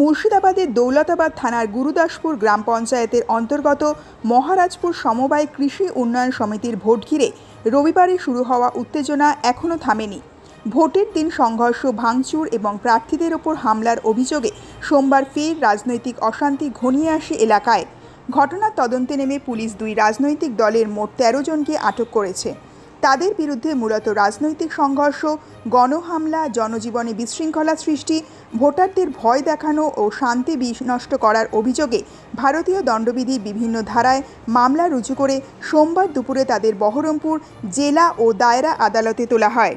মুর্শিদাবাদের দৌলতাবাদ থানার গুরুদাসপুর গ্রাম পঞ্চায়েতের অন্তর্গত মহারাজপুর সমবায় কৃষি উন্নয়ন সমিতির ভোট ঘিরে রবিবারে শুরু হওয়া উত্তেজনা এখনও থামেনি। ভোটের দিন সংঘর্ষ, ভাঙচুর এবং প্রার্থীদের ওপর হামলার অভিযোগে সোমবার ফের রাজনৈতিক অশান্তি ঘনিয়ে আসে এলাকায়। ঘটনার তদন্তে নেমে পুলিশ দুই রাজনৈতিক দলের মোট তেরো জনকে আটক করেছে। তাদের বিরুদ্ধে মূলত রাজনৈতিক সংঘর্ষ, গণহামলা, জনজীবনে বিশৃঙ্খলা সৃষ্টি, ভোটারদের ভয় দেখানো ও শান্তি বিনষ্ট করার অভিযোগে ভারতীয় দণ্ডবিধির বিভিন্ন ধারায় মামলা রুজু করে সোমবার দুপুরে তাদের বহরমপুর জেলা ও দায়রা আদালতে তোলা হয়।